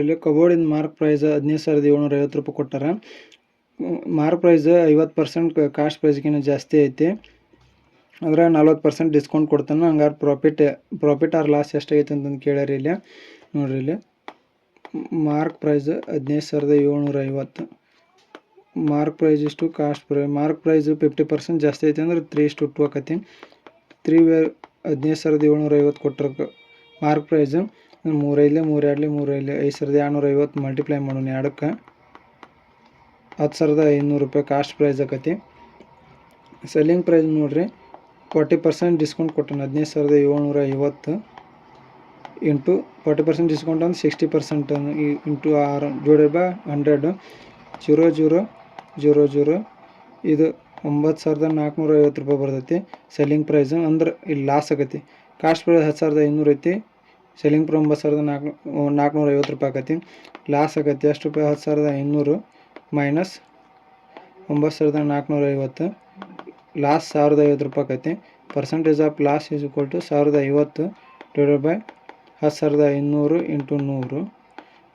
ಇಲ್ಲಿ ಕಬೋರ್ಡಿನ mark price ಹದಿನೈದು ಸಾವಿರದ ಏಳ್ನೂರ ಐವತ್ತು ರೂಪಾಯಿ ಕೊಟ್ಟಾರ. ಮಾರ್ಕ್ ಪ್ರೈಸ್ ಐವತ್ತು ಪರ್ಸೆಂಟ್ ಕಾಸ್ಟ್ ಪ್ರೈಸ್ಗಿಂತ ಜಾಸ್ತಿ ಐತಿ. ಅದ್ರಾಗ ನಲ್ವತ್ತು ಪರ್ಸೆಂಟ್ ಡಿಸ್ಕೌಂಟ್ ಕೊಡ್ತಾನೆ. ಹಂಗಾರೆ ಪ್ರಾಫಿಟ್ ಪ್ರಾಫಿಟ್ ಆರ್ ಲಾಸ್ ಎಷ್ಟಾಗೈತೆ ಅಂತಂದು ಕೇಳ್ಯಾರ ಇಲ್ಲಿ. ನೋಡ್ರಿ ಇಲ್ಲಿ. ಮಾರ್ಕ್ ಪ್ರೈಸ್ ಹದಿನೈದು ಸಾವಿರದ ಏಳ್ನೂರ ಐವತ್ತು. ಮಾರ್ಕ್ ಪ್ರೈಸ್ ಇಷ್ಟು, cost price, mark price fifty percent ಜಾಸ್ತಿ ಐತೆ ಅಂದ್ರೆ ತ್ರೀ ಇಷ್ಟು ಟು ಹಾಕತ್ತೀನಿ ತ್ರೀ ವೇ, ಹದಿನೈದು ಸಾವಿರದ ಏಳ್ನೂರ ಐವತ್ತು ಕೊಟ್ಟರು ಮಾರ್ಕ್ ಪ್ರೈಸ್ ಮೂರೈದಲೆ ಮೂರೆರಡಲೆ ಮೂರೈದಲೆ ಐದು ಸಾವಿರದ ಎರಡುನೂರ ಐವತ್ತು ಮಲ್ಟಿಪ್ಲೈ ಮಾಡೋಣ ಎರಡಕ್ಕೆ. ಹತ್ತು ಸಾವಿರದ ಐನೂರು ರೂಪಾಯಿ ಕಾಸ್ಟ್ ಪ್ರೈಸ್ ಆಕತಿ. ಸೆಲ್ಲಿಂಗ್ ಪ್ರೈಸ್ ನೋಡ್ರಿ ಫಾರ್ಟಿ ಪರ್ಸೆಂಟ್ ಡಿಸ್ಕೌಂಟ್ ಕೊಟ್ಟಣ ಹದಿನೈದು ಸಾವಿರದ ಏಳ್ನೂರ ಐವತ್ತು ಇಂಟು ಫಾರ್ಟಿ ಪರ್ಸೆಂಟ್ ಡಿಸ್ಕೌಂಟ್ ಅಂದ್ರೆ ಸಿಕ್ಸ್ಟಿ ಪರ್ಸೆಂಟ್ ಇಂಟು ಆರು ಜೋಡಿ by hundred zero zero zero zero ಇದು ಒಂಬತ್ತು ಸಾವಿರದ ನಾಲ್ಕುನೂರ ಐವತ್ತು ರೂಪಾಯಿ ಬರ್ತೈತಿ. ಸೆಲ್ಲಿಂಗ್ ಪ್ರೈಸ್ ಅಂದ್ರೆ ಇಲ್ಲಿ ಲಾಸ್ ಆಗತಿ ಕಾಸ್ಟ್ ಪ್ರೈಸ್ ಹತ್ತು ಸಾವಿರದ ಐನೂರು ಐತಿ ಸೆಲ್ಲಿಂಗ್ ಪ್ರೈಸ್ ಒಂಬತ್ತು ಸಾವಿರದ ನಾಲ್ಕು ನಾಲ್ಕುನೂರ ಐವತ್ತು ರೂಪಾಯಿ ಆಗತ್ತೆ. ಲಾಸ್ ಆಗತ್ತೆ. ಎಷ್ಟು ರೂಪಾಯಿ ಹತ್ತು ಸಾವಿರದ ಐನೂರು ಮೈನಸ್ ಒಂಬತ್ತು ಸಾವಿರದ ನಾಲ್ಕುನೂರ ಐವತ್ತು ಲಾಸ್ ಸಾವಿರದ ಐವತ್ತು ರೂಪಾಯಿ ಆಗತ್ತೆ. Percentage of loss is equal to ಸಾವಿರದ ಐವತ್ತು ಡಿವೈಡೆಡ್ ಬೈ ಹತ್ತು ಸಾವಿರದ ಐನೂರು ಇಂಟು ನೂರು.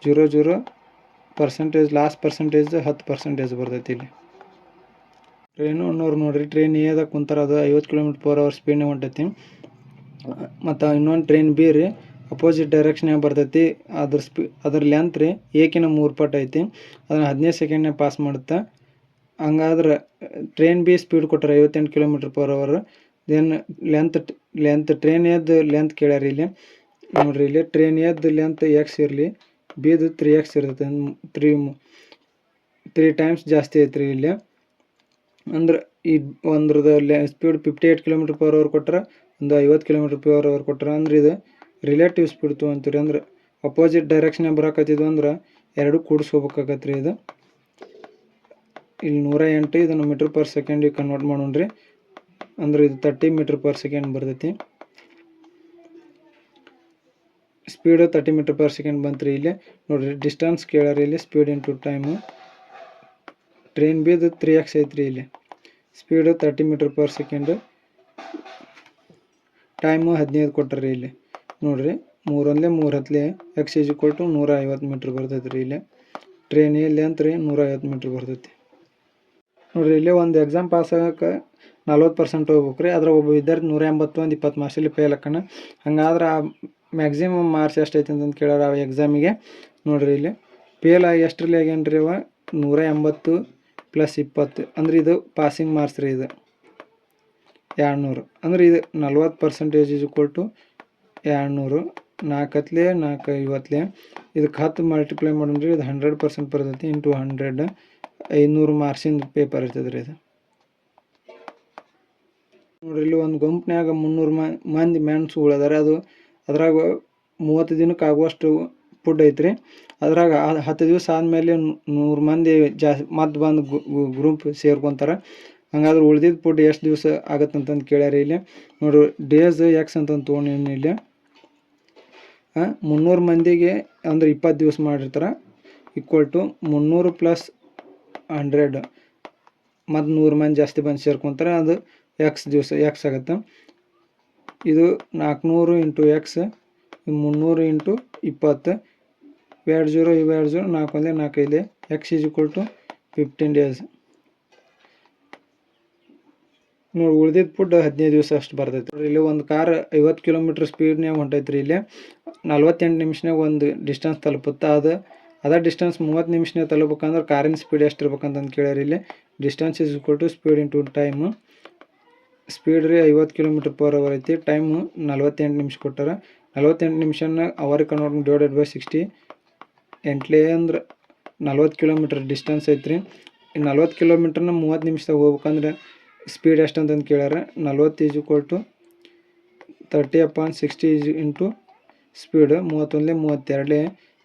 Zero zero percentage lost percentage ಹತ್ತು ಪರ್ಸೆಂಟೇಜ್ ಬರ್ತೈತಿ ಇಲ್ಲಿ. ಟ್ರೈನು ಅನ್ನೋರು ನೋಡ್ರಿ ಟ್ರೈನ್ ಏದಾಗ ಕುಂತಾರ ಅದು ಐವತ್ತು ಕಿಲೋಮೀಟ್ರ್ ಪರ್ ಅವರ್ ಸ್ಪೀಡ್ನಾಗ ಹೊಂಟೈತಿ. ಮತ್ತು ಇನ್ನೊಂದು ಟ್ರೈನ್ ಬಿ ರೀ ಅಪೋಸಿಟ್ ಡೈರೆಕ್ಷನ್ಯಾಗ ಬರ್ತೈತಿ. ಅದ್ರ ಸ್ಪೀ ಅದ್ರ ಲೆಂತ್ ರೀ ಏಕಿನ ಮೂರು ಪಟ್ಟು ಐತಿ. ಅದನ್ನು ಹದಿನೈದು ಸೆಕೆಂಡ್ನಾಗ ಪಾಸ್ ಮಾಡುತ್ತೆ, ಹಂಗಾದ್ರೆ ಟ್ರೈನ್ ಬಿ ಸ್ಪೀಡ್ ಕೊಟ್ಟರೆ ಐವತ್ತೆಂಟು kilometre per hour then length length train ಎದ್ದು ಲೆಂತ್ ಕೇಳ್ಯಾರ ಇಲ್ಲಿ. ನೋಡ್ರಿ ಇಲ್ಲಿ ಟ್ರೈನ್ ಎದ್ದು ಲೆಂತ್ ಎಕ್ಸ್ ಇರಲಿ, ಬಿದು ತ್ರೀ ಎಕ್ಸ್ ಇರ್ತೈತೆ. ತ್ರೀ ತ್ರೀ ಟೈಮ್ಸ್ ಜಾಸ್ತಿ ಐತ್ರಿ ಇಲ್ಲಿ. ಅಂದ್ರೆ ಈ ಒಂದ್ರದ್ದು ಲೆ speed fifty eight kilometre per hour ಕೊಟ್ಟರೆ ಒಂದು ಐವತ್ತು ಕಿಲೋಮೀಟ್ರ್ ಪರ್ ಅವರ್ ಕೊಟ್ಟರೆ ಅಂದ್ರೆ ಇದು ರಿಲೇಟಿವ್ ಬಿಡ್ತು ಅಂತೀರಿ ಅಂದ್ರೆ ಅಪೋಸಿಟ್ ಡೈರೆಕ್ಷನ್ ಬರಕತ್ತಿದ್ವು ಅಂದ್ರೆ ಎರಡು ಕೂಡಿಸ್ಕೋಬೇಕಾಗತ್ತೆ ರೀ ಇದು. ಇಲ್ಲಿ ನೂರ ಎಂಟು ಇದನ್ನು ಮೀಟ್ರ್ ಪರ್ ಸೆಕೆಂಡಿಗೆ ಕನ್ವರ್ಟ್ ಮಾಡೋಣ್ರಿ. ಅಂದ್ರೆ ಇದು ತರ್ಟಿ ಮೀಟ್ರ್ ಪರ್ ಸೆಕೆಂಡ್ ಬರ್ತೈತಿ. Speed thirty metre per second ಬಂತ್ರಿ ರೀ ಇಲ್ಲಿ. ನೋಡಿರಿ ಡಿಸ್ಟೆನ್ಸ್ ಕೇಳಾರಿ ಇಲ್ಲಿ ಸ್ಪೀಡ್ ಇಂಟು ಟೈಮು ಟ್ರೈನ್ ಬಿದ್ದು ತ್ರೀ ಎಕ್ಸ್ ಐತ್ರಿ ಇಲ್ಲಿ. Speed thirty metre per second time ಹದಿನೈದು ಕೊಟ್ಟರಿ ಇಲ್ಲಿ. ನೋಡಿರಿ ಮೂರೊಂದಲೇ ಮೂರು ಹತ್ಲೆ ಎಕ್ಸ್ ಈಜ್ ಟು ನೂರ ಐವತ್ತು ಮೀಟ್ರ್ ಬರ್ತೈತೆ ರೀ ಇಲ್ಲಿ. ಟ್ರೈನ್ ಎಲ್ಲಿ ಅಂತ ರೀ ನೂರ ಐವತ್ತು ಮೀಟ್ರ್ ಬರ್ತೈತಿ. ನೋಡಿರಿ, ಇಲ್ಲೇ ಒಂದು ಎಕ್ಸಾಮ್ ಪಾಸ್ ಆಗಕ್ಕೆ ನಲ್ವತ್ತು ಪರ್ಸೆಂಟ್ ಹೋಗ್ಬೇಕು ರೀ ಅದ್ರಾಗ ಒಬ್ಬ ವಿದ್ಯಾರ್ಥಿ ನೂರ ಎಂಬತ್ತು ಒಂದು ಇಪ್ಪತ್ತು ಮಾರ್ಕ್ಸಲ್ಲಿ ಫೇಲ್ ಹಾಕೋಣ ಹಂಗಾದ್ರೆ ಆ ಮ್ಯಾಕ್ಸಿಮಮ್ ಮಾರ್ಕ್ಸ್ ಎಷ್ಟೈತೆ ಅಂತಂದು ಕೇಳೋರು ಆ ಎಕ್ಸಾಮಿಗೆ ನೋಡಿರಿ ಇಲ್ಲಿ ಫೇಲ್ ಆಗಿ ಎಷ್ಟರಲ್ಲಿ ಆಗ್ಯಾನ ರೀ ಅವ? ನೂರ ಎಂಬತ್ತು ಪ್ಲಸ್ ಇಪ್ಪತ್ತು. ಅಂದ್ರೆ ಇದು ಪಾಸಿಂಗ್ ಮಾರ್ಕ್ಸ್ ರೀ ಇದು. ಎರಡುನೂರು. ಅಂದ್ರೆ ಇದು ನಲ್ವತ್ತು ಪರ್ಸೆಂಟೇಜ್ ಈಕ್ವಲ್ ಟು ಎರಡುನೂರು ನಾಲ್ಕು ಹತ್ಲೆ ನಾಲ್ಕು ಐವತ್ತಲೆ ಇದಕ್ಕೆ ಹತ್ತು ಮಲ್ಟಿಪ್ಲೈ ಮಾಡಿದ್ರೆ ಇದು ಹಂಡ್ರೆಡ್ ಪರ್ಸೆಂಟ್ ಬರ್ತೈತಿ ಇಂಟು ಹಂಡ್ರೆಡ್ ಐನೂರು ಮಾರ್ಕ್ಸಿಂದ ಪೇಪರ್ ಇರ್ತದೆ ರೀ ಇದು. ನೋಡ್ರಿ, ಇಲ್ಲಿ ಒಂದು ಗುಂಪ್ನ್ಯಾಗ ಮುನ್ನೂರು ಮಂದಿ ಮೆಣಸುಗಳು ಅದಾರ ಅದು ಅದ್ರಾಗ ಮೂವತ್ತು ದಿನಕ್ಕೆ ಆಗುವಷ್ಟು ಫುಡ್ ಐತ್ರಿ. ಅದ್ರಾಗ ಹತ್ತು ದಿವಸ ಆದಮೇಲೆ ನೂರು ಮಂದಿ ಜಾಸ್ತಿ ಮತ್ತೆ ಬಂದು ಗ್ರೂಪ್ ಸೇರ್ಕೊತಾರೆ. ಹಂಗಾದ್ರೆ ಉಳ್ದಿದ್ದು ಫುಡ್ ಎಷ್ಟು ದಿವಸ ಆಗತ್ತೆ ಅಂತಂದು ಕೇಳ್ಯಾರ ಇಲ್ಲಿ. ನೋಡ್ರಿ ಡೇಸ್ ಎಕ್ಸ್ ಅಂತಂದು ತೊಗೊಂಡಿನಿ ಇಲ್ಲಿ. ಮುನ್ನೂರು ಮಂದಿಗೆ ಅಂದರೆ ಇಪ್ಪತ್ತು ದಿವಸ ಮಾಡಿರ್ತಾರೆ. ಈಕ್ವಲ್ ಟು ಮುನ್ನೂರು ಪ್ಲಸ್ ಹಂಡ್ರೆಡ್ ಮತ್ತು ನೂರು ಮಂದಿ ಜಾಸ್ತಿ ಬಂದು ಸೇರ್ಕೊತಾರೆ. ಅದು ಎಕ್ಸ್ ದಿವಸ ಎಕ್ಸ್ ಆಗುತ್ತೆ. ಇದು ನಾಲ್ಕುನೂರು ಇಂಟು ಎಕ್ಸ್ ಮುನ್ನೂರು ಇಂಟು ಇಪ್ಪತ್ತು. ಎರಡು ಜೀರೋ, ಇವು ಎರಡು ಜೀರೋ, ನಾಲ್ಕು ಒಂದೇ ನಾಲ್ಕೈದು. X is equal to fifteen days ನೋಡಿ ಉಳ್ದಿದ್ದು ಫುಡ್ ಹದಿನೈದು ದಿವಸ ಅಷ್ಟು ಬರ್ತೈತೆ ನೋಡ್ರಿ ಇಲ್ಲಿ ಒಂದು ಕಾರ್ ಐವತ್ತು ಕಿಲೋಮೀಟ್ರ್ ಸ್ಪೀಡ್ನಾಗ ಹೊಂಟೈತ್ರಿ ಇಲ್ಲಿ. ನಲ್ವತ್ತೆಂಟು ನಿಮಿಷನಾಗ ಒಂದು ಡಿಸ್ಟೆನ್ಸ್ ತಲುಪುತ್ತೆ. ಅದು, ಅದೇ ಡಿಸ್ಟೆನ್ಸ್ ಮೂವತ್ತು ನಿಮಿಷನಾಗ ತಲುಪಬೇಕಂದ್ರೆ ಕಾರಿನ ಸ್ಪೀಡ್ ಎಷ್ಟು ಇರ್ಬೇಕಂತಂದು ಕೇಳ್ಯಾರ ಇಲ್ಲಿ. Distance is equal to speed to time speed ರೀ ಐವತ್ತು ಕಿಲೋಮೀಟ್ರ್ ಪರ್ ಅವರ್ ಐತಿ. ಟೈಮು ನಲ್ವತ್ತೆಂಟು ನಿಮಿಷ ಕೊಟ್ಟಾರ. ನಲ್ವತ್ತೆಂಟು ನಿಮಿಷನ hour convert divided by sixty ಎಂಟ್ಲೇ ಅಂದ್ರೆ ನಲ್ವತ್ತು ಕಿಲೋಮೀಟ್ರ್ ಡಿಸ್ಟೆನ್ಸ್ ಐತ್ರಿ. ನಲ್ವತ್ತು ಕಿಲೋಮೀಟ್ರ್ನ ಮೂವತ್ತು ನಿಮಿಷದಾಗ ಹೋಗ್ಬೇಕಂದ್ರೆ ಸ್ಪೀಡ್ ಎಷ್ಟು ಅಂತಂದು ಕೇಳ್ಯಾರ? ನಲ್ವತ್ತು ಈಜ್ ಕೊಟ್ಟು thirty upon sixty is into speed ಮೂವತ್ತೊಂದಲೇ ಮೂವತ್ತೆರಡಲೇ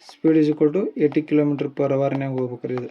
ಸ್ಪೀಡ್ ಈಜು ಕೊಟ್ಟು ಏಯ್ಟಿ ಕಿಲೋಮೀಟ್ರ್ ಪರ್ ಅವರ್ನಾಗ ಹೋಗ್ಬೇಕು ರೀ ಇದು.